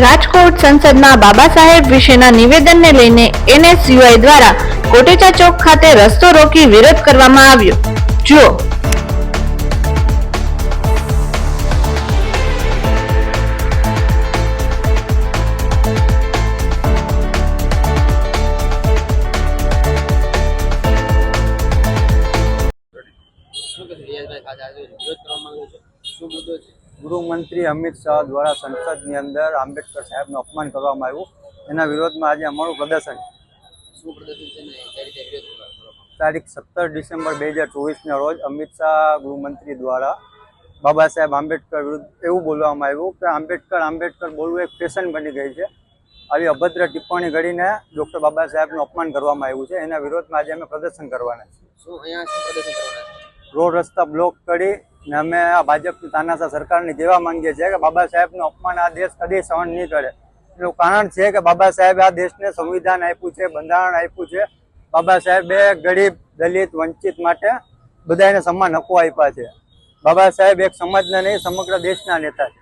રાજકોટ સંસદમાં બાબા સાહેબ વિશેના નિવેદનને લઈને એનએસયુઆઈ દ્વારા કોટેચા ચોક ખાતે રસ્તો રોકી વિરોધ કરવામાં આવ્યો. જુઓ. શું કરવા માંગો છો? શું મુદ્દો છે? ગૃહમંત્રી અમિત શાહ દ્વારા સંસદની અંદર આંબેડકર સાહેબનું અપમાન કરવામાં આવ્યું. એના વિરોધમાં આજે અમારું પ્રદર્શન? તારીખ સત્તર ડિસેમ્બર બે હજાર ચોવીસના રોજ અમિત શાહ ગૃહમંત્રી દ્વારા બાબા સાહેબ આંબેડકર વિરુદ્ધ એવું બોલવામાં આવ્યું કે આંબેડકર આંબેડકર બોલવું એક ફેશન બની ગઈ છે. આવી અભદ્ર ટિપ્પણી કરીને ડૉક્ટર બાબા સાહેબનું અપમાન કરવામાં આવ્યું છે. એના વિરોધમાં આજે અમે પ્રદર્શન કરવાના છીએ. રોડ રસ્તા બ્લોક કરી ને અમે આ ભાજપની તાનાશાહ સરકારને કહેવા માંગીએ છીએ કે બાબા સાહેબનું અપમાન આ દેશ કદી સહન નહીં કરે. એનું કારણ છે કે બાબા સાહેબે આ દેશને સંવિધાન આપ્યું છે, બંધારણ આપ્યું છે. બાબા સાહેબે ગરીબ, દલિત, વંચિત માટે બધાને સમાન હકો આપ્યા છે. બાબા સાહેબ એક સમાજના નહીં, સમગ્ર દેશના નેતા છે.